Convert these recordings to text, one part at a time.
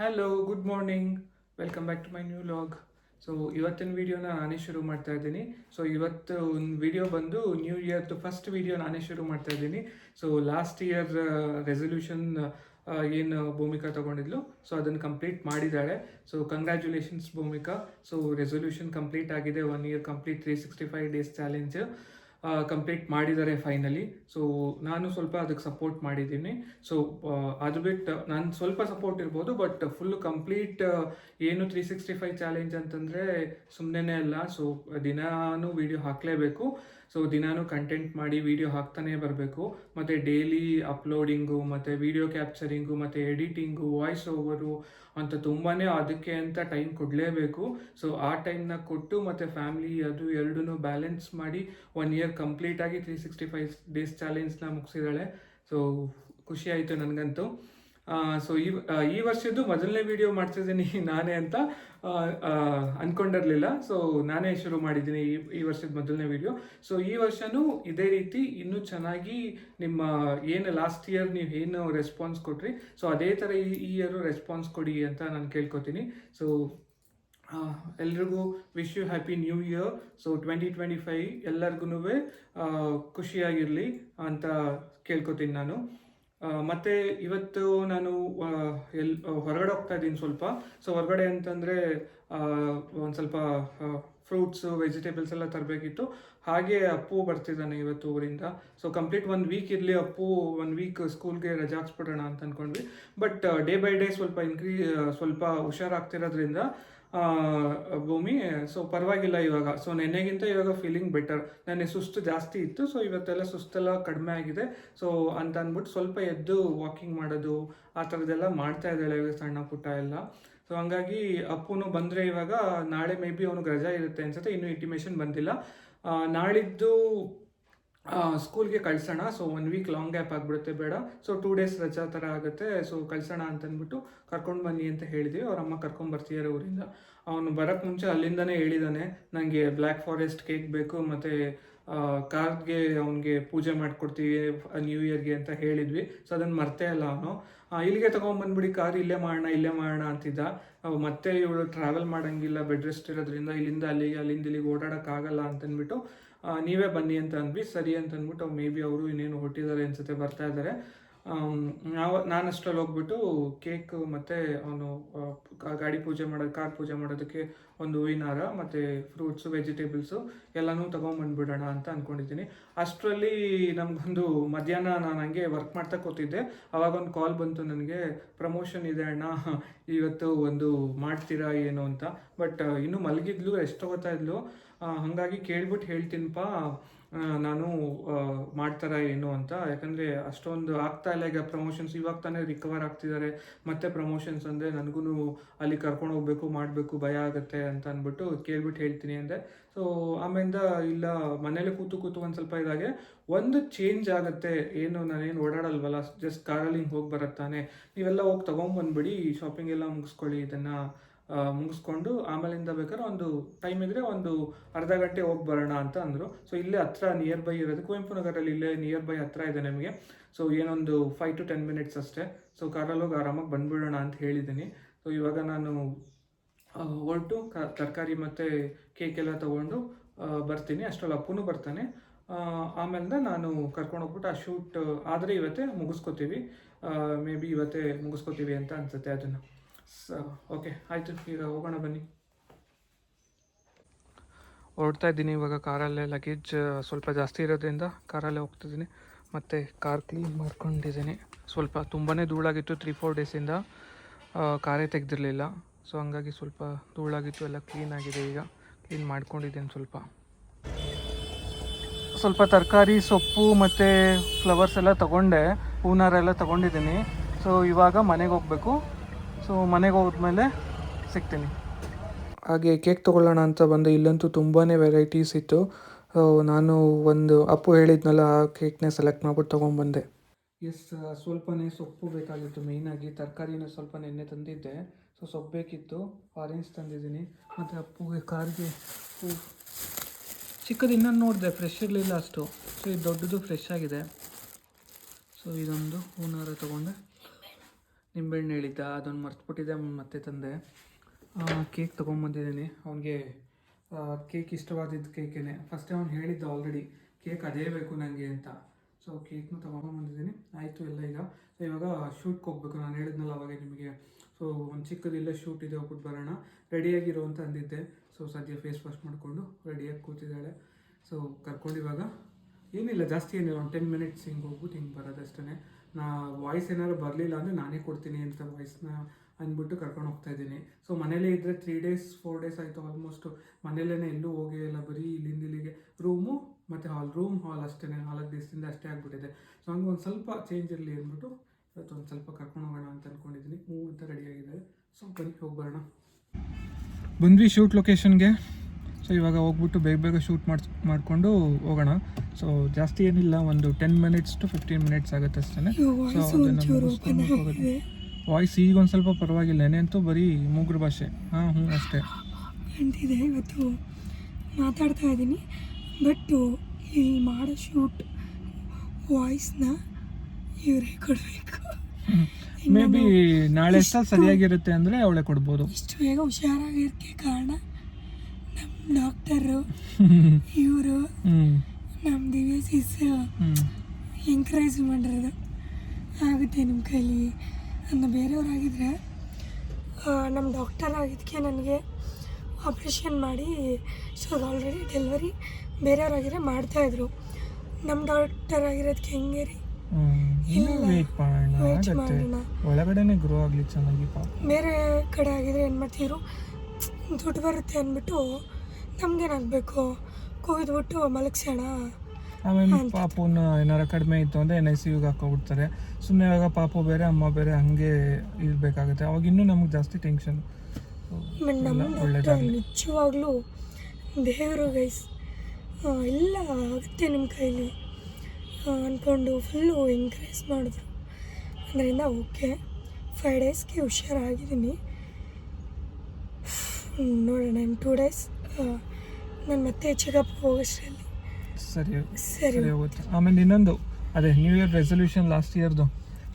Hello good morning welcome back to my new vlog so ಇವತ್ತಿನ ವಿಡಿಯೋನ ನಾನೇ ಶುರು ಮಾಡ್ತಾ ಇದ್ದೀನಿ. ಸೊ ಇವತ್ತು ಒಂದು ವಿಡಿಯೋ ಬಂದು ನ್ಯೂ ಇಯರ್ದು ಫಸ್ಟ್ ವಿಡಿಯೋ ನಾನೇ ಶುರು ಮಾಡ್ತಾ ಇದ್ದೀನಿ. ಸೊ ಲಾಸ್ಟ್ ಇಯರ್ ರೆಸೊಲ್ಯೂಷನ್ ಏನು ಭೂಮಿಕಾ ತಗೊಂಡಿದ್ಲು. ಸೊ ಅದನ್ನು ಕಂಪ್ಲೀಟ್ ಮಾಡಿದ್ದಾಳೆ so congratulations Bhoomika. So resolution complete ಆಗಿದೆ. One year complete three sixty five days challenge complete ಮಾಡಿದ್ದಾರೆ ಫೈನಲಿ ಸೊ ನಾನು ಸ್ವಲ್ಪ ಅದಕ್ಕೆ ಸಪೋರ್ಟ್ ಮಾಡಿದ್ದೀನಿ. ಸೊ ಅದು ಬಿಟ್ಟು ನಾನು ಸ್ವಲ್ಪ ಸಪೋರ್ಟ್ ಇರ್ಬೋದು ಬಟ್ ಫುಲ್ ಕಂಪ್ಲೀಟ್ ಏನು ತ್ರೀ ಸಿಕ್ಸ್ಟಿ ಫೈವ್ ಚಾಲೆಂಜ್ ಅಂತಂದರೆ ಸುಮ್ಮನೆ ಅಲ್ಲ. ಸೊ ದಿನಾನು ವಿಡಿಯೋ ಹಾಕಲೇಬೇಕು. ಸೊ ದಿನಾನು ಕಂಟೆಂಟ್ ಮಾಡಿ ವಿಡಿಯೋ ಹಾಕ್ತಾನೆ ಬರಬೇಕು. ಮತ್ತು ಡೈಲಿ ಅಪ್ಲೋಡಿಂಗು ಮತ್ತು ವಿಡಿಯೋ ಕ್ಯಾಪ್ಚರಿಂಗು ಮತ್ತು ಎಡಿಟಿಂಗು ವಾಯ್ಸ್ ಓವರು ಅಂತ ತುಂಬಾ ಅದಕ್ಕೆ ಅಂತ ಟೈಮ್ ಕೊಡಲೇಬೇಕು. ಸೊ ಆ ಟೈಮ್ನ ಕೊಟ್ಟು ಮತ್ತು ಫ್ಯಾಮಿಲಿ ಅದು ಎರಡೂ ಬ್ಯಾಲೆನ್ಸ್ ಮಾಡಿ ಒನ್ ಇಯರ್ ಕಂಪ್ಲೀಟಾಗಿ ತ್ರೀ ಸಿಕ್ಸ್ಟಿ ಫೈವ್ ಡೇಸ್ ಚಾಲೆಂಜ್ನ ಮುಗಿಸಿದಾಳೆ ಸೊ ಖುಷಿ ಆಯಿತು ನನಗಂತೂ. ಸೊ ಈ ಈ ವರ್ಷದ್ದು ಮೊದಲನೇ ವಿಡಿಯೋ ಮಾಡ್ತಿದ್ದೀನಿ ನಾನೇ ಅಂತ ಅಂದ್ಕೊಂಡಿರಲಿಲ್ಲ ಸೊ ನಾನೇ ಶುರು ಮಾಡಿದ್ದೀನಿ ಈ ಈ ವರ್ಷದ ಮೊದಲನೇ ವಿಡಿಯೋ ಸೊ ಈ ವರ್ಷನೂ ಇದೇ ರೀತಿ ಇನ್ನೂ ಚೆನ್ನಾಗಿ ನಿಮ್ಮ, ಏನು ಲಾಸ್ಟ್ ಇಯರ್ ನೀವು ಏನು ರೆಸ್ಪಾನ್ಸ್ ಕೊಟ್ರಿ ಸೊ ಅದೇ ಥರ ಈ ಇಯರು ರೆಸ್ಪಾನ್ಸ್ ಕೊಡಿ ಅಂತ ನಾನು ಕೇಳ್ಕೊತೀನಿ. ಸೊ ಎಲ್ರಿಗೂ wish you happy new year so twenty twenty five ಎಲ್ಲರಿಗೂ ಖುಷಿಯಾಗಿರಲಿ ಅಂತ ಕೇಳ್ಕೊತೀನಿ ನಾನು. ಮತ್ತೆ ಇವತ್ತು ನಾನು ಎಲ್ ಹೊರಗಡೆ ಹೋಗ್ತಾ ಇದ್ದೀನಿ ಸ್ವಲ್ಪ. ಸೊ ಹೊರಗಡೆ ಅಂತಂದರೆ ಒಂದು ಸ್ವಲ್ಪ ಫ್ರೂಟ್ಸು ವೆಜಿಟೇಬಲ್ಸ್ ಎಲ್ಲ ತರಬೇಕಿತ್ತು. ಹಾಗೆ ಅಪ್ಪು ಬರ್ತಿದ್ದಾನೆ ಇವತ್ತು ಊರಿಂದ. ಸೊ ಕಂಪ್ಲೀಟ್ ಒಂದು ವೀಕ್ ಇರಲಿ ಅಪ್ಪು ಒನ್ ವೀಕ್ ಸ್ಕೂಲ್ಗೆ ರಜಾ ಹಾಕ್ಸ್ಬಿಡೋಣ ಅಂತ ಅಂದ್ಕೊಂಡ್ವಿ ಬಟ್ ಡೇ ಬೈ ಡೇ ಸ್ವಲ್ಪ ಇನ್ಕ್ರೀ ಸ್ವಲ್ಪ ಹುಷಾರಾಗ್ತಿರೋದ್ರಿಂದ ಭೂಮಿ ಸೊ ಪರವಾಗಿಲ್ಲ ಇವಾಗ. ಸೊ ನೆನ್ನೆಗಿಂತ ಇವಾಗ ಫೀಲಿಂಗ್ ಬೆಟರ್ ನೆನ್ನೆ ಸುಸ್ತು ಜಾಸ್ತಿ ಇತ್ತು. ಸೊ ಇವತ್ತೆಲ್ಲ ಸುಸ್ತೆಲ್ಲ ಕಡಿಮೆ ಆಗಿದೆ. ಸೊ ಅಂತ ಅಂದ್ಬಿಟ್ಟು ಸ್ವಲ್ಪ ಎದ್ದು ವಾಕಿಂಗ್ ಮಾಡೋದು, ಆ ಥರದ್ದೆಲ್ಲ ಮಾಡ್ತಾ ಇದ್ದಾಳೆ ಇವಾಗ ಸಣ್ಣ ಪುಟ್ಟ ಎಲ್ಲ. ಸೊ ಹಂಗಾಗಿ ಅಪ್ಪುನು ಬಂದರೆ ಇವಾಗ ನಾಳೆ ಮೇ ಬಿ ಅವನಿಗೆ ರಜಾ ಇರುತ್ತೆ ಅನ್ಸುತ್ತೆ, ಇನ್ನೂ ಇಂಟಿಮೇಷನ್ ಬಂದಿಲ್ಲ. ನಾಳಿದ್ದು ಸ್ಕೂಲ್ಗೆ ಕಳ್ಸೋಣ. So one week long gap ಆಗಿಬಿಡುತ್ತೆ, ಬೇಡ. ಸೊ ಟೂ ಡೇಸ್ ರಜಾ ಥರ ಆಗುತ್ತೆ. ಸೊ ಕಳ್ಸೋಣ ಅಂತ ಅಂದ್ಬಿಟ್ಟು ಕರ್ಕೊಂಡು ಬನ್ನಿ ಅಂತ ಹೇಳಿದ್ವಿ. ಅವ್ರ ಅಮ್ಮ ಕರ್ಕೊಂಡು ಬರ್ತಿದ್ದಾರೆ ಊರಿಂದ. ಅವನು ಬರೋಕ್ಕೆ ಮುಂಚೆ ಅಲ್ಲಿಂದನೇ ಹೇಳಿದ್ದಾನೆ ನನಗೆ ಬ್ಲ್ಯಾಕ್ ಫಾರೆಸ್ಟ್ ಕೇಕ್ ಬೇಕು, ಮತ್ತು ಕಾರ್ಗೆ ಅವನಿಗೆ ಪೂಜೆ ಮಾಡಿಕೊಡ್ತೀವಿ ನ್ಯೂ ಇಯರ್ಗೆ ಅಂತ ಹೇಳಿದ್ವಿ. ಸೊ ಅದನ್ನು ಮರ್ತೇ ಇಲ್ಲ ಅವನು. ಇಲ್ಲಿಗೆ ತೊಗೊಂಬಂದ್ಬಿಡಿ, ಕಾರ್ ಇಲ್ಲೇ ಮಾಡೋಣ ಇಲ್ಲೇ ಮಾಡೋಣ ಅಂತಿದ್ದ. ಮತ್ತೆ ಇವಳು ಟ್ರಾವೆಲ್ ಮಾಡೋಂಗಿಲ್ಲ ಬೆಡ್ ರೆಸ್ಟ್ ಇರೋದ್ರಿಂದ ಇಲ್ಲಿಂದ ಅಲ್ಲಿಗೆ, ಅಲ್ಲಿಂದ ಇಲ್ಲಿಗೆ ಓಡಾಡೋಕ್ಕಾಗಲ್ಲ ಅಂತಂದ್ಬಿಟ್ಟು ನೀವೇ ಬನ್ನಿ ಅಂತ ಅಂದ್ವಿ. ಸರಿ ಅಂತ ಅಂದ್ಬಿಟ್ಟು ಮೇ ಬಿ ಅವರು ಇನ್ನೇನು ಹೊಟ್ಟಿದ್ದಾರೆ ಅನ್ಸುತ್ತೆ, ಬರ್ತಾ ಇದ್ದಾರೆ. ನಾವು ನಾನು ಅಷ್ಟರಲ್ಲಿ ಹೋಗ್ಬಿಟ್ಟು ಕೇಕ್ ಮತ್ತು ಅವನು ಗಾಡಿ ಪೂಜೆ ಮಾಡೋದು ಕಾರ್ ಪೂಜೆ ಮಾಡೋದಕ್ಕೆ ಒಂದು ಹೂವಿನ ಹಾರ ಮತ್ತು ಫ್ರೂಟ್ಸು ವೆಜಿಟೇಬಲ್ಸು ಎಲ್ಲನೂ ತೊಗೊಂಬಂದ್ಬಿಡೋಣ ಅಂತ ಅಂದ್ಕೊಂಡಿದ್ದೀನಿ ಅಷ್ಟರಲ್ಲಿ ನಮಗೊಂದು ಮಧ್ಯಾಹ್ನ ನಾನು ಹಂಗೆ ವರ್ಕ್ ಮಾಡ್ತಾ ಕೂತಿದ್ದೆ. ಅವಾಗ ಒಂದು ಕಾಲ್ ಬಂತು ನನಗೆ ಪ್ರಮೋಷನ್ ಇದೆ ಅಣ್ಣ, ಇವತ್ತು ಒಂದು ಮಾಡ್ತೀರಾ ಏನು ಅಂತ? ಬಟ್ ಇನ್ನೂ ಮಲಗಿದ್ಲು, ಎಷ್ಟು ತಗೋತಾ ಇದ್ಲು ಹಾಗಾಗಿ ಕೇಳ್ಬಿಟ್ಟು ಹೇಳ್ತೀನಿಪ್ಪ ನಾನು ಮಾಡ್ತಾರ ಏನು ಅಂತ. ಯಾಕಂದರೆ ಅಷ್ಟೊಂದು ಆಗ್ತಾ ಇಲ್ಲ. ಈಗ ಪ್ರಮೋಷನ್ಸ್ ಇವಾಗ ತಾನೇ ರಿಕವರ್ ಆಗ್ತಿದ್ದಾರೆ ಮತ್ತೆ ಪ್ರಮೋಷನ್ಸ್ ಅಂದರೆ ನನಗೂ ಅಲ್ಲಿ ಕರ್ಕೊಂಡು ಹೋಗಬೇಕು, ಮಾಡಬೇಕು, ಭಯ ಆಗುತ್ತೆ ಅಂತ ಅಂದ್ಬಿಟ್ಟು ಕೇಳ್ಬಿಟ್ಟು ಹೇಳ್ತೀನಿ ಅಂದೆ. ಸೊ ಆಮೇಲಿಂದ ಇಲ್ಲ, ಮನೇಲಿ ಕೂತು ಕೂತು ಒಂದು ಸ್ವಲ್ಪ ಇದಾಗೆ. ಒಂದು ಚೇಂಜ್ ಆಗುತ್ತೆ. ಏನು, ನಾನೇನು ಓಡಾಡಲ್ವಲ್ಲ. ಜಸ್ಟ್ ಕಾರಲ್ಲಿ ಹಿಂಗೆ ಹೋಗಿ ಬರತ್ತಾನೆ ನೀವೆಲ್ಲ ಹೋಗಿ ತೊಗೊಂಬಂದ್ಬಿಡಿ ಶಾಪಿಂಗ್ ಎಲ್ಲ ಮುಗಿಸ್ಕೊಳ್ಳಿ, ಇದನ್ನು ಮುಗಿಸ್ಕೊಂಡು ಆಮೇಲಿಂದ ಬೇಕಾದ್ರೆ ಒಂದು ಟೈಮ್ ಇದ್ದರೆ ಒಂದು ಅರ್ಧ ಗಂಟೆ ಹೋಗಿ ಬರೋಣ ಅಂತ ಅಂದರು. ಸೊ ಇಲ್ಲೇ ಹತ್ರ ನಿಯರ್ ಬೈ ಇರೋದು, ಕುವೆಂಪು ನಗರಲ್ಲಿ ಇಲ್ಲೇ ನಿಯರ್ ಬೈ ಹತ್ರ ಇದೆ ನಮಗೆ. ಸೊ ಏನೊಂದು ಫೈವ್ ಟು ಟೆನ್ ಮಿನಿಟ್ಸ್ ಅಷ್ಟೇ. ಸೊ ಕಾರಲ್ಲಿ ಹೋಗಿ ಆರಾಮಾಗಿ ಬಂದುಬಿಡೋಣ ಅಂತ ಹೇಳಿದ್ದೀನಿ ಸೊ ಇವಾಗ ನಾನು ಹೊರಟು ಕ, ತರಕಾರಿ ಮತ್ತು ಕೇಕ್ ಎಲ್ಲ ತೊಗೊಂಡು ಬರ್ತೀನಿ. ಅಷ್ಟರಲ್ಲಿ ಅಪ್ಪನೂ ಬರ್ತಾನೆ. ಆಮೇಲೆ ನಾನು ಕರ್ಕೊಂಡು ಹೋಗ್ಬಿಟ್ಟು ಆ ಶೂಟ್ ಆದರೆ ಇವತ್ತೇ ಮುಗಿಸ್ಕೋತೀವಿ. ಮೇ ಬಿ ಇವತ್ತೇ ಮುಗಿಸ್ಕೋತೀವಿ ಅಂತ ಅನ್ಸುತ್ತೆ ಅದನ್ನು. ಸ ಓಕೆ ಆಯಿತು. ಈಗ ಹೋಗೋಣ ಬನ್ನಿ. ಹೊರಡ್ತಾ ಇದ್ದೀನಿ. ಇವಾಗ ಕಾರಲ್ಲೇ ಲಗೇಜ್ ಸ್ವಲ್ಪ ಜಾಸ್ತಿ ಇರೋದ್ರಿಂದ ಕಾರಲ್ಲೇ ಹೋಗ್ತಿದ್ದೀನಿ. ಮತ್ತು ಕಾರ್ ಕ್ಲೀನ್ ಮಾಡ್ಕೊಂಡಿದ್ದೀನಿ. ಸ್ವಲ್ಪ ತುಂಬಾ ಧೂಳಾಗಿತ್ತು ತ್ರೀ ಫೋರ್ ಡೇಸಿಂದ ಕಾರೇ ತೆಗೆದಿರಲಿಲ್ಲ. ಸೊ ಹಂಗಾಗಿ ಸ್ವಲ್ಪ ಧೂಳಾಗಿತ್ತು, ಎಲ್ಲ ಕ್ಲೀನ್ ಆಗಿದೆ ಈಗ. ಕ್ಲೀನ್ ಮಾಡ್ಕೊಂಡಿದ್ದೀನಿ ಸ್ವಲ್ಪ. ಸ್ವಲ್ಪ ತರಕಾರಿ, ಸೊಪ್ಪು ಮತ್ತು ಫ್ಲವರ್ಸ್ ಎಲ್ಲ ತೊಗೊಂಡೆ. ಹೂನಾರೆಲ್ಲ ತೊಗೊಂಡಿದ್ದೀನಿ. ಸೊ ಇವಾಗ ಮನೆಗೆ ಹೋಗಬೇಕು. ಸೊ ಮನೆಗೆ ಹೋದ್ಮೇಲೆ ಸಿಗ್ತೀನಿ. ಹಾಗೆ ಕೇಕ್ ತೊಗೊಳ್ಳೋಣ ಅಂತ ಬಂದೆ. ಇಲ್ಲಂತೂ ತುಂಬಾ ವೆರೈಟೀಸ್ ಇತ್ತು. ನಾನು ಒಂದು ಅಪ್ಪು ಹೇಳಿದ್ನಲ್ಲ ಆ ಕೇಕ್ನೇ ಸೆಲೆಕ್ಟ್ ಮಾಡ್ಬಿಟ್ಟು ತೊಗೊಂಬಂದೆ ಎಸ್ ಸ್ವಲ್ಪನೇ ಸೊಪ್ಪು ಬೇಕಾಗಿತ್ತು. ಮೇಯ್ನಾಗಿ ತರಕಾರಿನ ಸ್ವಲ್ಪ ನೆನ್ನೆ ತಂದಿದ್ದೆ. ಸೊ ಸೊಪ್ಪು ಬೇಕಿತ್ತು. ಆರೆಂಜ್ ತಂದಿದ್ದೀನಿ. ಮತ್ತು ಅಪ್ಪುಗೆ ಕಾರ್ಗೆ ಹೂ. ಚಿಕ್ಕದು ಇನ್ನೊಂದು ನೋಡಿದೆ. ಫ್ರೆಶ್ ಇರಲಿಲ್ಲ ಅಷ್ಟು. ಸೊ ಇದು ದೊಡ್ಡದು ಫ್ರೆಶ್ ಆಗಿದೆ. ಸೊ ಇದೊಂದು ಹೂನಾರ ತೊಗೊಂಡೆ. ನಿಂಬೆಹಣ್ಣು ಹೇಳಿದ್ದ, ಅದೊಂದು ಮರ್ತ್ಬಿಟ್ಟಿದ್ದೆ ಮತ್ತೆ ತಂದೆ. ಕೇಕ್ ತೊಗೊಂಬಂದಿದ್ದೀನಿ. ಅವನಿಗೆ ಕೇಕ್ ಇಷ್ಟವಾದಿದ್ದ ಕೇಕೇನೆ. ಫಸ್ಟೇ ಅವ್ನು ಹೇಳಿದ್ದ ಆಲ್ರೆಡಿ ಕೇಕ್ ಅದೇ ಬೇಕು ನನಗೆ ಅಂತ. ಸೊ ಕೇಕ್ನು ತೊಗೊಂಬಂದಿದ್ದೀನಿ. ಆಯಿತು, ಎಲ್ಲ ಈಗ. ಸೊ ಇವಾಗ ಶೂಟ್ಗೆ ಹೋಗ್ಬೇಕು. ನಾನು ಹೇಳಿದ್ನಲ್ಲ ಅವಾಗ ನಿಮಗೆ. ಸೊ ಒಂದು ಚಿಕ್ಕದಿಲ್ಲ ಶೂಟ್ ಇದೆ ಹೋಗ್ಬಿಟ್ಟು ಬರೋಣ. ರೆಡಿಯಾಗಿರೋ ಅಂತ ಅಂದಿದ್ದೆ. ಸೊ ಸದ್ಯ ಫೇಸ್ ವಾಶ್ ಮಾಡಿಕೊಂಡು ರೆಡಿಯಾಗಿ ಕೂತಿದ್ದಾಳೆ. ಸೊ ಕರ್ಕೊಂಡು ಇವಾಗ ಏನಿಲ್ಲ, ಜಾಸ್ತಿ ಏನಿಲ್ಲ. ಒಂದು ಟೆನ್ ಮಿನಿಟ್ಸ್ ಹಿಂಗೆ ಹೋಗ್ಬಿಟ್ಟು ಹಿಂಗೆ ಬರೋದಷ್ಟೇ ನಾ ವಾಯ್ಸ್ ಏನಾದ್ರು ಬರಲಿಲ್ಲ ಅಂದರೆ ನಾನೇ ಕೊಡ್ತೀನಿ ಅಂತ ವಾಯ್ಸ್ನ ಅಂದ್ಬಿಟ್ಟು ಕರ್ಕೊಂಡು ಹೋಗ್ತಾ ಇದ್ದೀನಿ. ಸೊ ಮನೇಲೇ ಇದ್ದರೆ ತ್ರೀ ಡೇಸ್ ಫೋರ್ ಡೇಸ್ ಆಯಿತು ಆಲ್ಮೋಸ್ಟು ಮನೇಲೇ ಎಲ್ಲೂ ಹೋಗೇ ಇಲ್ಲ. ಬರೀ ಇಲ್ಲಿಂದ ಇಲ್ಲಿಗೆ ರೂಮು ಮತ್ತು ಹಾಲ್ ರೂಮ್ ಹಾಲ್ ಅಷ್ಟೇ ನಾಲ್ಕು ದಿವಸದಿಂದ ಅಷ್ಟೇ ಆಗಿಬಿಟ್ಟಿದೆ. ಸೊ ಹಂಗೆ ಒಂದು ಸ್ವಲ್ಪ ಚೇಂಜ್ ಇರಲಿ ಅಂದ್ಬಿಟ್ಟು ಇವತ್ತು ಒಂದು ಸ್ವಲ್ಪ ಕರ್ಕೊಂಡು ಹೋಗೋಣ ಅಂತ ಅಂದ್ಕೊಂಡಿದ್ದೀನಿ ಹ್ಞೂ ಅಂತ ರೆಡಿಯಾಗಿದೆ ಸೊ ಬನ್ನಿ, ಹೋಗಿ ಬಂದ್ವಿ ಶೂಟ್ ಲೊಕೇಶನ್ಗೆ ಸೊ ಇವಾಗ ಹೋಗ್ಬಿಟ್ಟು ಬೇಗ ಬೇಗ ಶೂಟ್ ಮಾಡ್ಸಿ ಮಾಡಿಕೊಂಡು ಹೋಗೋಣ. ಸೊ ಜಾಸ್ತಿ ಏನಿಲ್ಲ ಒಂದು ten minutes to fifteen minutes ಆಗುತ್ತೆ ಅಷ್ಟೇ ಸೊ ವಾಯ್ಸ್ ಈಗ ಒಂದು ಸ್ವಲ್ಪ ಪರವಾಗಿಲ್ಲ ಏನಂತೂ ಬರೀ ಮೂಗ್ರ ಭಾಷೆ. ಹಾಂ ಹ್ಞೂ ಅಷ್ಟೇ. ಅಂತಿದೆ ಇವತ್ತು ಮಾತಾಡ್ತಾ ಇದ್ದೀನಿ. ಬಟ್ ಇಲ್ಲಿ ಮಾಡೋ ಶೂಟ್ ವಾಯ್ಸ್ನ ಇವರೇ ಕೊಡಬೇಕು. ಮೇ ಬಿ ನಾಳೆ ಎಷ್ಟು ಸರಿಯಾಗಿರುತ್ತೆ ಅಂದರೆ ಅವಳೆ ಕೊಡ್ಬೋದು. ಇಷ್ಟು ಬೇಗ ಹುಷಾರಾಗಿರೋಕ್ಕೆ ಕಾರಣ ನಮ್ಮ ಡಾಕ್ಟರು ಇವರು. ನಮ್ಮ ದಿವ್ಯ ಸಿಸ್ ಎಂಕರೇಜ್ ಮಾಡಿರೋದು. ಆಗುತ್ತೆ ನಿಮ್ಮ ಕೈಲಿ. ಅಂತ ಬೇರೆಯವರಾಗಿದ್ದರೆ ನಮ್ಮ ಡಾಕ್ಟರ್ ಆಗಿದ್ದಕ್ಕೆ ನನಗೆ ಆಪ್ರೇಷನ್ ಮಾಡಿ ಸೊ ಆಲ್ರೆಡಿ ಡೆಲಿವರಿ ಬೇರೆಯವರಾಗಿದ್ರೆ ಮಾಡ್ತಾಯಿದ್ರು ನಮ್ಮ ಡಾಕ್ಟರ್ ಆಗಿರೋದಕ್ಕೆ ಹೆಂಗೆ ರೀ? ಒಳಗಡೆನೆ ಗ್ರೋ ಆಗಲಿ ಚೆನ್ನಾಗಿ ಬೇರೆ ಕಡೆ ಆಗಿದ್ರೆ ಏನು ಮಾಡ್ತಿದ್ರು? ದುಡ್ಡು ಬರುತ್ತೆ ಅಂದ್ಬಿಟ್ಟು ನಮಗೇನಾಗಬೇಕು? ಕೊಯ್ದುಬಿಟ್ಟು ಮಲಗಿಸೋಣ ಆಮೇಲೆ ಪಾಪುನ ಏನಾರ ಕಡಿಮೆ ಇತ್ತು ಅಂದರೆ ಎನ್ ಐ ಸಿ ಯುಗೆ ಹಾಕೋಬಿಡ್ತಾರೆ. ಸುಮ್ಮನೆ ಇವಾಗ ಪಾಪು ಬೇರೆ ಅಮ್ಮ ಬೇರೆ ಹಂಗೆ ಇರಬೇಕಾಗುತ್ತೆ. ಅವಾಗ ಇನ್ನೂ ನಮ್ಗೆ ಜಾಸ್ತಿ ಟೆನ್ಷನ್ ನಿಜವಾಗ್ಲೂ ದೇವರು ಗೈಸ್ ಎಲ್ಲ ಆಗುತ್ತೆ ನಿಮ್ಮ ಕೈಲಿ. ಅಂದ್ಕೊಂಡು ಫುಲ್ಲು ಎಂಕರೇಜ್ ಮಾಡಿದ್ರು. ಅದರಿಂದ ಓಕೆ ಫೈವ್ ಡೇಸ್ಗೆ ಹುಷಾರಾಗಿದ್ದೀನಿ. ನೋಡೋಣ ಇನ್ನು ಟೂ ಡೇಸ್ ನಾನು ಮತ್ತೆ ಚೆಕಪ್ ಹೋಗೋಷ್ಟರಲ್ಲಿ ಸರಿ ಸರಿ. ಸರಿ ಹೋಗುತ್ತೆ. ಆಮೇಲೆ ಇನ್ನೊಂದು ಅದೇ ನ್ಯೂ ಇಯರ್ ರೆಸೊಲ್ಯೂಷನ್ ಲಾಸ್ಟ್ ಇಯರ್ದು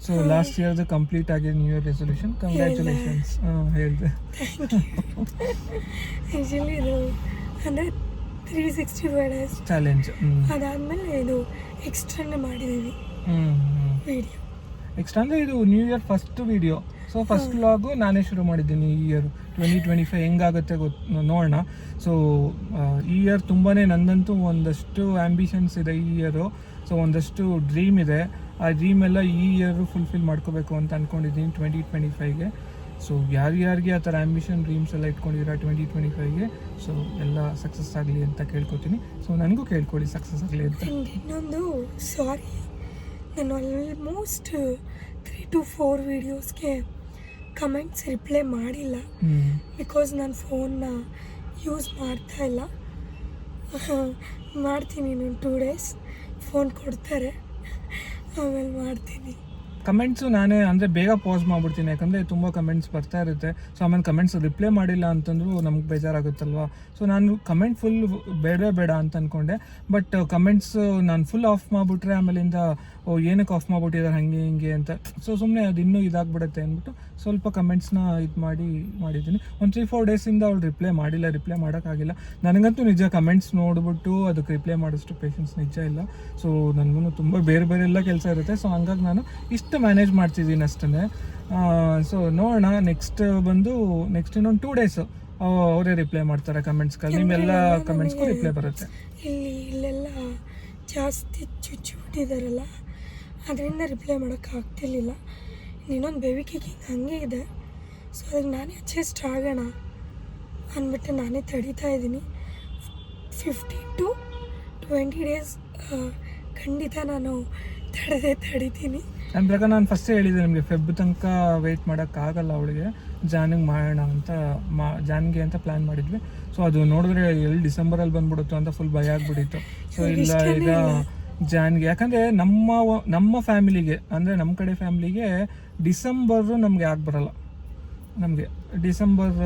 ಸೊ ಲಾಸ್ಟ್ ಇಯರ್ದು ಕಂಪ್ಲೀಟ್ ಆಗಿ ನ್ಯೂ ಇಯರ್ ರೆಸೊಲ್ಯೂಷನ್ ಕಂಗ್ರ್ಯಾಚುಲೇಷನ್ಸ್ ಹಾಂ ಹೇಳಿದೆ. ಆ್ಯಕ್ಚುಲಿ ಇದು ಅಂದರೆ three sixty five days challenge ಹ್ಞೂ ಅದಾದಮೇಲೆ ಇದು ಎಕ್ಸ್ಟ್ರಾ ಮಾಡಿದ್ದೀವಿ ಹ್ಞೂ ವಿಡಿಯೋ ನೆಕ್ಸ್ಟ್ ಅಂದರೆ ಇದು new year first video so first vlog ನಾನೇ ಶುರು ಮಾಡಿದ್ದೀನಿ ಈ ಇಯರ್ ಟ್ವೆಂಟಿ ಟ್ವೆಂಟಿ ಫೈವ್ ಹೆಂಗಾಗುತ್ತೆ ಗೊತ್ತು ನೋಡೋಣ. ಸೊ ಈ ಇಯರ್ ತುಂಬಾ ನಂದಂತೂ ಒಂದಷ್ಟು ಆ್ಯಂಬಿಷನ್ಸ್ ಇದೆ ಈ ಇಯರು ಸೊ ಒಂದಷ್ಟು ಡ್ರೀಮ್ ಇದೆ. ಆ ಡ್ರೀಮ್ ಎಲ್ಲ ಈ ಇಯರು ಫುಲ್ಫಿಲ್ ಮಾಡ್ಕೋಬೇಕು ಅಂತ ಅಂದ್ಕೊಂಡಿದ್ದೀನಿ ಟ್ವೆಂಟಿ ಟ್ವೆಂಟಿ ಫೈವ್ಗೆ ಸೊ ಯಾರ್ಯಾರಿಗೆ ಆ ಥರ ಆ್ಯಂಬಿಷನ್ ಡ್ರೀಮ್ಸ್ ಎಲ್ಲ ಇಟ್ಕೊಂಡಿದ್ದೀರಾ ಟ್ವೆಂಟಿ ಟ್ವೆಂಟಿ ಫೈವ್ಗೆ ಸೊ ಎಲ್ಲ ಸಕ್ಸಸ್ ಆಗಲಿ ಅಂತ ಕೇಳ್ಕೊತೀನಿ. ಸೊ ನನಗೂ ಕೇಳ್ಕೊಳ್ಳಿ ಸಕ್ಸಸ್ ಆಗಲಿ ಅಂತ. ಇನ್ನೊಂದು ಸಾರಿ ನಾನು ಆಲ್ಮೋಸ್ಟ್ ತ್ರೀ ಟು ಫೋರ್ ವೀಡಿಯೋಸ್ಗೆ ಕಮೆಂಟ್ಸ್ ರಿಪ್ಲೈ ಮಾಡಿಲ್ಲ. ಬಿಕಾಸ್ ನಾನು ಫೋನ್ನ ಯೂಸ್ ಮಾಡ್ತಾ ಇಲ್ಲ. ಮಾಡ್ತೀನಿ ಇನ್ನೊಂದು ಟೂ ಡೇಸ್ ಫೋನ್ ಕೊಡ್ತಾರೆ. ಆಮೇಲೆ ಮಾಡ್ತೀನಿ. ಕಮೆಂಟ್ಸು ನಾನೇ ಅಂದರೆ ಬೇಗ ಪಾಸ್ ಮಾಡ್ಬಿಡ್ತೀನಿ, ಯಾಕಂದರೆ ತುಂಬ ಕಮೆಂಟ್ಸ್ ಬರ್ತಾ ಇರುತ್ತೆ. ಸೊ ಆಮೇಲೆ ಕಮೆಂಟ್ಸ್ ರಿಪ್ಲೈ ಮಾಡಿಲ್ಲ ಅಂತಂದ್ರು ನಮ್ಗೆ ಬೇಜಾರಾಗುತ್ತಲ್ವ? ಸೊ ನಾನು ಕಮೆಂಟ್ ಫುಲ್ ಬೇಡವೇ ಬೇಡ ಅಂತ ಅಂದ್ಕೊಂಡೆ ಬಟ್ ಕಮೆಂಟ್ಸ್ ನಾನು ಫುಲ್ ಆಫ್ ಮಾಡಿಬಿಟ್ರೆ ಆಮೇಲಿಂದ, ಓ, ಏನಕ್ಕೆ ಆಫ್ ಮಾಡಿಬಿಟ್ಟಿದ್ದಾರೆ ಹಾಗೆ, ಹಿಂಗೆ ಅಂತ. ಸೊ ಸುಮ್ಮನೆ ಅದು ಇನ್ನೂ ಇದಾಗ್ಬಿಡುತ್ತೆ ಅಂದ್ಬಿಟ್ಟು ಸ್ವಲ್ಪ ಕಮೆಂಟ್ಸ್ನ ಇದು ಮಾಡಿ, ಮಾಡಿದ್ದೀನಿ. ಒಂದು ತ್ರೀ ಫೋರ್ ಡೇಸಿಂದ ಅವ್ಳು ರಿಪ್ಲೈ ಮಾಡಿಲ್ಲ ರಿಪ್ಲೈ ಮಾಡೋಕ್ಕಾಗಿಲ್ಲ. ನನಗಂತೂ ನಿಜ ಕಮೆಂಟ್ಸ್ ನೋಡಿಬಿಟ್ಟು ಅದಕ್ಕೆ ರಿಪ್ಲೈ ಮಾಡೋಷ್ಟು ಪೇಷನ್ಸ್ ನಿಜ ಇಲ್ಲ. ಸೊ ನನಗೂ ತುಂಬ ಬೇರೆ ಬೇರೆ ಎಲ್ಲ ಕೆಲಸ ಇರುತ್ತೆ. ಸೊ ಹಂಗಾಗಿ ನಾನು ಇಷ್ಟು ಮ್ಯಾನೇಜ್ ಮಾಡ್ತಿದ್ದೀನಿ ಅಷ್ಟೇ ಸೊ ನೋಡೋಣ ನೆಕ್ಸ್ಟ್ ಬಂದು ನೆಕ್ಸ್ಟ್ ಇನ್ನೊಂದು ಟೂ ಡೇಸು ಅವರೇ ರಿಪ್ಲೈ ಮಾಡ್ತಾರೆ ಕಮೆಂಟ್ಸ್ಗಳು ನಿಮ್ಮೆಲ್ಲ ಕಮೆಂಟ್ಸ್ಗೂ ರಿಪ್ಲೈ ಬರುತ್ತೆ. ಇಲ್ಲಿ ಇಲ್ಲೆಲ್ಲ ಜಾಸ್ತಿ ಚುಚ್ಚಿಬಿಟ್ಟಿದ್ದಾರಲ್ಲ ಅದರಿಂದ ರಿಪ್ಲೈ ಮಾಡೋಕ್ಕಾಗ್ತಿರ್ಲಿಲ್ಲ ಇನ್ನೊಂದು ಬೇಬಿ ಕೇಕಿಂಗ್ ಹಂಗೆ ಇದೆ. ಸೊ ಅದಕ್ಕೆ ನಾನೇ ಅಡ್ಜಸ್ಟ್ ಆಗೋಣ ಅಂದ್ಬಿಟ್ಟು ನಾನೇ ತಡೀತಾ ಇದ್ದೀನಿ. ಫಿಫ್ಟೀನ್ ಟು ಟ್ವೆಂಟಿ ಡೇಸ್ ಖಂಡಿತ ನಾನು ತಡೆದೇ ತಡಿತೀನಿ. ನನ್ನ ಪ್ರಕಾರ ನಾನು ಫಸ್ಟ್ ಹೇಳಿದೆ ನಿಮಗೆ ಫೆಬ್ ತನಕ ವೆಯ್ಟ್ ಮಾಡೋಕ್ಕಾಗಲ್ಲ ಅವಳಿಗೆ. ಜಾನಿಗೆ ಮಾಡೋಣ ಅಂತ ಮಾ ಜಾನ್ಗೆ ಅಂತ ಪ್ಲ್ಯಾನ್ ಮಾಡಿದ್ವಿ. ಸೊ ಅದು ನೋಡಿದ್ರೆ ಎಲ್ಲಿ ಡಿಸೆಂಬರಲ್ಲಿ ಬಂದ್ಬಿಡುತ್ತೋ ಅಂತ ಫುಲ್ ಭಯ ಆಗ್ಬಿಟ್ಟಿತ್ತು. ಸೊ ಇಲ್ಲ ಈಗ ಜಾನ್ಗೆ ಯಾಕಂದರೆ ನಮ್ಮ ನಮ್ಮ ಫ್ಯಾಮಿಲಿಗೆ ಅಂದರೆ ನಮ್ಮ ಕಡೆ ಫ್ಯಾಮಿಲಿಗೆ ಡಿಸೆಂಬರು ನಮಗೆ ಬರಲ್ಲ ನಮಗೆ ಡಿಸೆಂಬರ್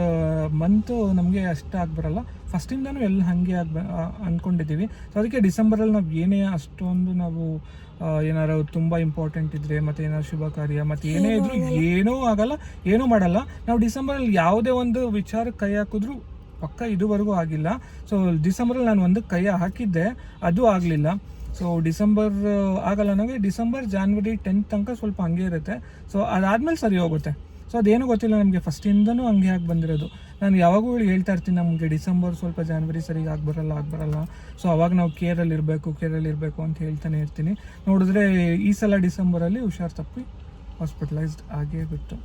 ಮಂತು ನಮಗೆ ಅಷ್ಟು ಬರಲ್ಲ ಫಸ್ಟಿಂದನೂ ಎಲ್ಲ ಹಾಗೆ ಆಗಿ ಅಂದ್ಕೊಂಡಿದ್ದೀವಿ ಸೊ ಅದಕ್ಕೆ ಡಿಸೆಂಬರಲ್ಲಿ ನಾವು ಏನೇ ಅಷ್ಟೊಂದು ನಾವು ಏನಾರು ತುಂಬ ಇಂಪಾರ್ಟೆಂಟ್ ಇದ್ದರೆ ಮತ್ತೆ ಏನಾದ್ರು ಶುಭ ಕಾರ್ಯ ಮತ್ತು ಏನೇ ಇದ್ರೂ ಏನೂ ಆಗಲ್ಲ ಏನೂ ಮಾಡಲ್ಲ. ನಾವು ಡಿಸೆಂಬರಲ್ಲಿ ಯಾವುದೇ ಒಂದು ವಿಚಾರಕ್ಕೆ ಕೈ ಹಾಕಿದ್ರು ಪಕ್ಕ ಇದುವರೆಗೂ ಆಗಿಲ್ಲ. ಸೊ ಡಿಸೆಂಬರಲ್ಲಿ ನಾನು ಒಂದು ಕೈ ಹಾಕಿದ್ದೆ ಅದು ಆಗಲಿಲ್ಲ. ಸೊ ಡಿಸೆಂಬರ್ ಆಗಲ್ಲ. ನನಗೆ ಡಿಸೆಂಬರ್ ಜಾನ್ವರಿ ಟೆಂತ್ ತನಕ ಸ್ವಲ್ಪ ಹಂಗೆ ಇರುತ್ತೆ. ಸೊ ಅದಾದ್ಮೇಲೆ ಸರಿ ಹೋಗುತ್ತೆ. ಸೊ ಅದೇನು ಗೊತ್ತಿಲ್ಲ ನಮಗೆ. ಫಸ್ಟಿಂದನೂ ಹಂಗೆ ಆಗಿ ಬಂದಿರೋದು. ನಾನು ಯಾವಾಗೂ ಹೇಳ್ತಾ ಇರ್ತೀನಿ ನಮಗೆ ಡಿಸೆಂಬರ್ ಸ್ವಲ್ಪ ಜಾನ್ವರಿ ಸರಿಗೆ ಆಗಿ ಬರಲ್ಲ ಆಗಿ ಬರಲ್ಲ. ಸೊ ಅವಾಗ ನಾವು ಕೇರಲ್ಲಿ ಇರಬೇಕು ಕೇರಲ್ಲಿ ಇರಬೇಕು ಅಂತ ಹೇಳ್ತಾನೆ ಇರ್ತೀನಿ. ನೋಡಿದ್ರೆ ಈ ಸಲ ಡಿಸೆಂಬರಲ್ಲಿ ಹುಷಾರು ತಪ್ಪಿ ಹಾಸ್ಪಿಟಲೈಸ್ಡ್ ಆಗೇ ಬಿಟ್ಟು.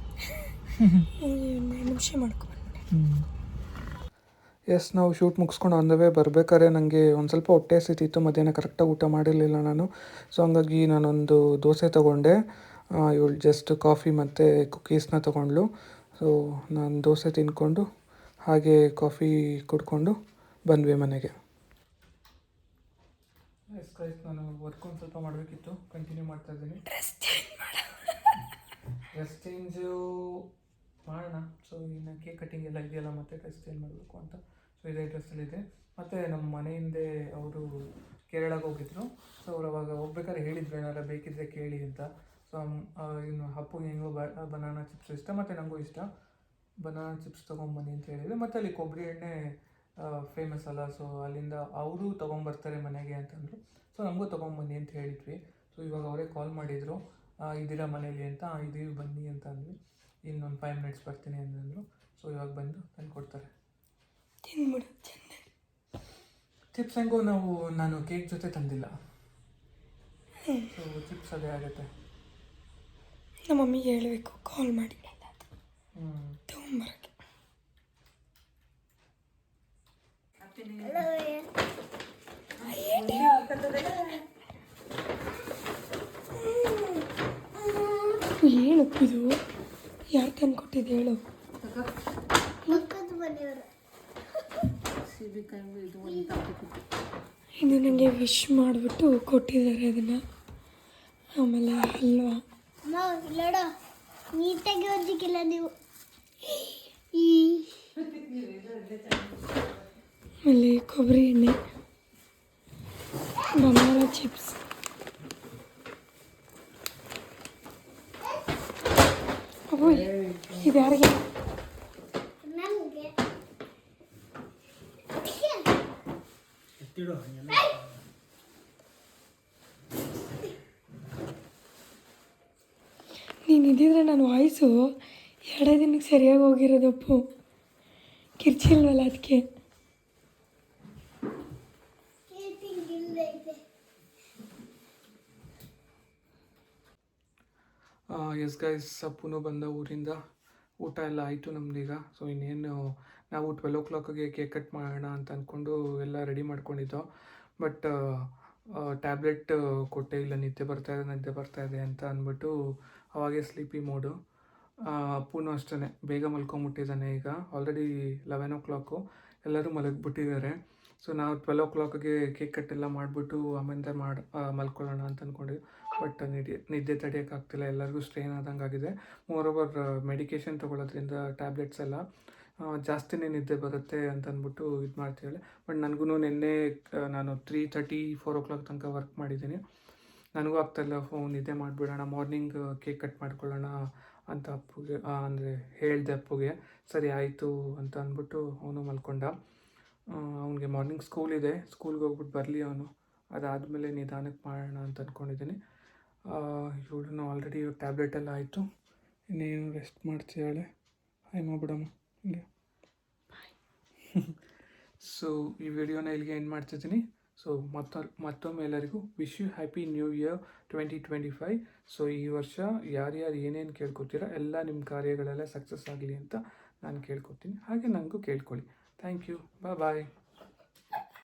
ಎಸ್ ನಾವು ಶೂಟ್ ಮುಗಿಸ್ಕೊಂಡು ಆನ್ ದ ವೇ ಬರಬೇಕಾದ್ರೆ ನನಗೆ ಒಂದು ಸ್ವಲ್ಪ ಹೊಟ್ಟೆ ಹಸಿತಿತ್ತು ಮಧ್ಯಾಹ್ನ ಕರೆಕ್ಟಾಗಿ ಊಟ ಮಾಡಿರಲಿಲ್ಲ ನಾನು. ಸೊ ಹಂಗಾಗಿ ನಾನೊಂದು ದೋಸೆ ತೊಗೊಂಡೆ. ಇವಳು ಜಸ್ಟ್ ಕಾಫಿ ಮತ್ತು ಕುಕೀಸ್ನ ತೊಗೊಂಡ್ಲು ಸೊ ನಾನು ದೋಸೆ ತಿಂದ್ಕೊಂಡು ಹಾಗೆ ಕಾಫಿ ಕುಡ್ಕೊಂಡು ಬಂದ್ವಿ ಮನೆಗೆ. ನಾನು ವರ್ಕ್ ಒಂದು ಸ್ವಲ್ಪ ಮಾಡಬೇಕಿತ್ತು. ಕಂಟಿನ್ಯೂ ಮಾಡ್ತಾ ಇದ್ದೀನಿ. ಡ್ರೆಸ್ ಚೇಂಜ್ ಮಾಡೋಣ. ಸೊ ಇನ್ನು ಕೇಕ್ ಕಟ್ಟಿಂಗ್ ಎಲ್ಲ ಇದೆಯಲ್ಲ ಮತ್ತೆ ಡ್ರೆಸ್ ಚೇಂಜ್ ಮಾಡಬೇಕು ಅಂತ. ಸೊ ಇದೇ ಡ್ರೆಸ್ಸಲ್ಲಿದೆ ಮತ್ತು ನಮ್ಮ ಮನೆಯಿಂದ ಅವರು ಕೇರಳಕ್ಕೆ ಹೋಗಿದ್ರು. ಸೊ ಅವ್ರು ಅವಾಗ ಹೋಗ್ಬೇಕಾದ್ರೆ ಹೇಳಿದ್ರು ಏನಾರ ಬೇಕಿದ್ರೆ ಕೇಳಿ ಅಂತ. ಸೊ ಇನ್ನು ಹಪ್ಪು ಹೆಂಗೋ ಬನಾನಾ ಚಿಪ್ಸ್ ಇಷ್ಟ ಮತ್ತು ನನಗೂ ಇಷ್ಟ. ಬನಾನಾ ಚಿಪ್ಸ್ ತೊಗೊಂಬನ್ನಿ ಅಂತ ಹೇಳಿದ್ರು ಮತ್ತು ಅಲ್ಲಿ ಕೊಬ್ಬರಿ ಎಣ್ಣೆ ಫೇಮಸ್ ಅಲ್ಲ. ಸೊ ಅಲ್ಲಿಂದ ಅವರು ತೊಗೊಂಬರ್ತಾರೆ ಮನೆಗೆ ಅಂತಂದರು. ಸೊ ನಮಗೂ ತೊಗೊಂಬನ್ನಿ ಅಂತ ಹೇಳಿದ್ವಿ. ಸೊ ಇವಾಗ ಅವರೇ ಕಾಲ್ ಮಾಡಿದರು. ಇದ್ದೀರಾ ಮನೇಲಿ ಅಂತ. "ಆ, ಇದೀವಿ ಬನ್ನಿ ಅಂತ ಅಂದ್ವಿ. ಇನ್ನೊಂದು ಫೈವ್ ಮಿನಿಟ್ಸ್ ಬರ್ತೀನಿ ಅಂತಂದರು ಸೊ ಇವಾಗ ಬಂದು ತಂದು ಕೊಡ್ತಾರೆ. ಚಿಪ್ಸ್ ಹೆಂಗೋ ನಾವು ನಾನು ಕೇಕ್ ಜೊತೆ ತಂದಿಲ್ಲ. ಸೊ ಚಿಪ್ಸ್ ಅದೇ ಆಗುತ್ತೆ. ನಮ್ಮ ಮಮ್ಮಿಗೆ ಹೇಳಬೇಕು ಕಾಲ್ ಮಾಡಿ. ತೊಗೊಂಬರಕ್ಕೆ ಏನು ಇದು ಯಾರು ತಂದು ಕೊಟ್ಟಿದ್ದು ಹೇಳು ಇದು ನನಗೆ ವಿಶ್ ಮಾಡಿಬಿಟ್ಟು ಕೊಟ್ಟಿದ್ದಾರೆ ಅದನ್ನು. ಆಮೇಲೆ ಲಡ ನೀಟಾಗಿ ಓದಿಕ್ಕಿಲ್ಲ ನೀವು. ಈ ಆಮೇಲೆ ಕೊಬ್ಬರಿ ಎಣ್ಣೆ ಬನಾನಾ ಚಿಪ್ಸ್ ಅವು ಇದು ಯಾರಿಗೆ ನಮಗೆ ನೀನು ಇದ್ದಿದ್ರೆ ನನ್ನ ವಾಯ್ಸು ಎರಡೇ ದಿನಕ್ಕೆ ಸರಿಯಾಗಿ ಹೋಗಿರೋದಪ್ಪು. ಕಿರ್ಚಿಲ್ವಲ್ಲ ಅದಕ್ಕೆ ಎಸ್ ಗೈಸ್ ಸಪ್ಪುನು ಬಂದ ಊರಿಂದ ಊಟ ಎಲ್ಲ ಆಯಿತು ನಮ್ದೀಗ. ಸೊ ಇನ್ನೇನು ನಾವು ಟ್ವೆಲ್ ಓ ಕ್ಲಾಕಿಗೆ ಕೇಕ್ ಕಟ್ ಮಾಡೋಣ ಅಂತ ಅಂದ್ಕೊಂಡು ಎಲ್ಲ ರೆಡಿ ಮಾಡ್ಕೊಂಡಿದ್ದೋ. ಬಟ್ ಟ್ಯಾಬ್ಲೆಟ್ ಕೊಟ್ಟೆ ಇಲ್ಲ. ನಿದ್ದೆ ಬರ್ತಾ ಇದೆ, ನಿದ್ದೆ ಬರ್ತಾ ಇದೆ ಅಂತ ಅಂದ್ಬಿಟ್ಟು ಅವಾಗೆ ಸ್ಲೀಪಿ ಮೋಡು ಅಪ್ಪುನು ಅಷ್ಟೇ ಬೇಗ ಮಲ್ಕೊಂಬಿಟ್ಟಿದ್ದಾನೆ ಈಗ. ಆಲ್ರೆಡಿ ಲೆವೆನ್ ಓ ಕ್ಲಾಕು ಎಲ್ಲರೂ ಮಲಗಿಬಿಟ್ಟಿದ್ದಾರೆ. ಸೊ ನಾವು ಟ್ವೆಲ್ ಓ ಕ್ಲಾಕ್ಗೆ ಕೇಕ್ ಕಟ್ ಎಲ್ಲ ಮಾಡಿಬಿಟ್ಟು ಆಮೇಲೆ ಮಾಡಿ ಮಲ್ಕೊಳ್ಳೋಣ ಅಂತ ಅಂದ್ಕೊಂಡಿದ್ವಿ ಬಟ್ ನಿದ್ದೆ ನಿದ್ದೆ ತಡೆಯೋಕ್ಕಾಗ್ತಿಲ್ಲ ಎಲ್ಲರಿಗೂ ಸ್ಟ್ರೈನ್ ಆದಂಗೆ ಆಗಿದೆ. ಮೋರ್ ಓವರ್ ಮೆಡಿಕೇಶನ್ ತೊಗೊಳೋದ್ರಿಂದ ಟ್ಯಾಬ್ಲೆಟ್ಸ್ ಎಲ್ಲ ಜಾಸ್ತಿನೇ ನಿದ್ದೆ ಬರುತ್ತೆ ಅಂತ ಅಂದ್ಬಿಟ್ಟು ಇದು ಮಾಡ್ತೀವಿ ಬಟ್ ನನಗೂ ನಿನ್ನೆ ನಾನು three thirty four o'clock ತನಕ ವರ್ಕ್ ಮಾಡಿದ್ದೀನಿ. ನನಗೂ ಆಗ್ತಾಯಿಲ್ಲ ಫೋನ್ ನಿದ್ದೆ ಮಾಡಿಬಿಡೋಣ. ಮಾರ್ನಿಂಗ್ ಕೇಕ್ ಕಟ್ ಮಾಡ್ಕೊಳ್ಳೋಣ. ಅಂತ ಅಪ್ಪುಗೆ ಅಂದರೆ ಹೇಳಿದೆ ಅಪ್ಪುಗೆ ಸರಿ ಆಯಿತು ಅಂತ ಅಂದ್ಬಿಟ್ಟು ಅವನು ಮಲ್ಕೊಂಡ. ಅವನಿಗೆ ಮಾರ್ನಿಂಗ್ ಸ್ಕೂಲ್ ಇದೆ ಸ್ಕೂಲ್ಗೆ ಹೋಗ್ಬಿಟ್ಟು ಬರಲಿ ಅವನು. ಅದಾದಮೇಲೆ ನಿಧಾನಕ್ಕೆ ಮಾಡೋಣ ಅಂತ ಅಂದ್ಕೊಂಡಿದ್ದೀನಿ ಇವಳನ್ನು ಆಲ್ರೆಡಿ ಟ್ಯಾಬ್ಲೆಟ್ ಎಲ್ಲ ಆಯಿತು. ಇನ್ನೇನು ರೆಸ್ಟ್ ಮಾಡ್ತೀಯಾಳೆ ಹಾಯ್ ಮಾಡ್ಬಿಡಮ್ಮ ಹಿಂಗೆ ಸೊ ಈ ವಿಡಿಯೋನ ಇಲ್ಲಿಗೆ ಏನು ಮಾಡ್ತಿದ್ದೀನಿ. ಸೊ ಮತ್ತ ಮತ್ತೊಮ್ಮೆ ಎಲ್ಲರಿಗೂ wish you happy new year twenty twenty five so ಈ ವರ್ಷ ಯಾರ್ಯಾರು ಏನೇನು ಕೇಳ್ಕೊತೀರಾ ಎಲ್ಲ ನಿಮ್ಮ ಕಾರ್ಯಗಳೆಲ್ಲ ಸಕ್ಸಸ್ ಆಗಲಿ ಅಂತ ನಾನು ಕೇಳ್ಕೊತೀನಿ. ಹಾಗೆ ನನಗೂ ಕೇಳ್ಕೊಳ್ಳಿ. Thank you bye bye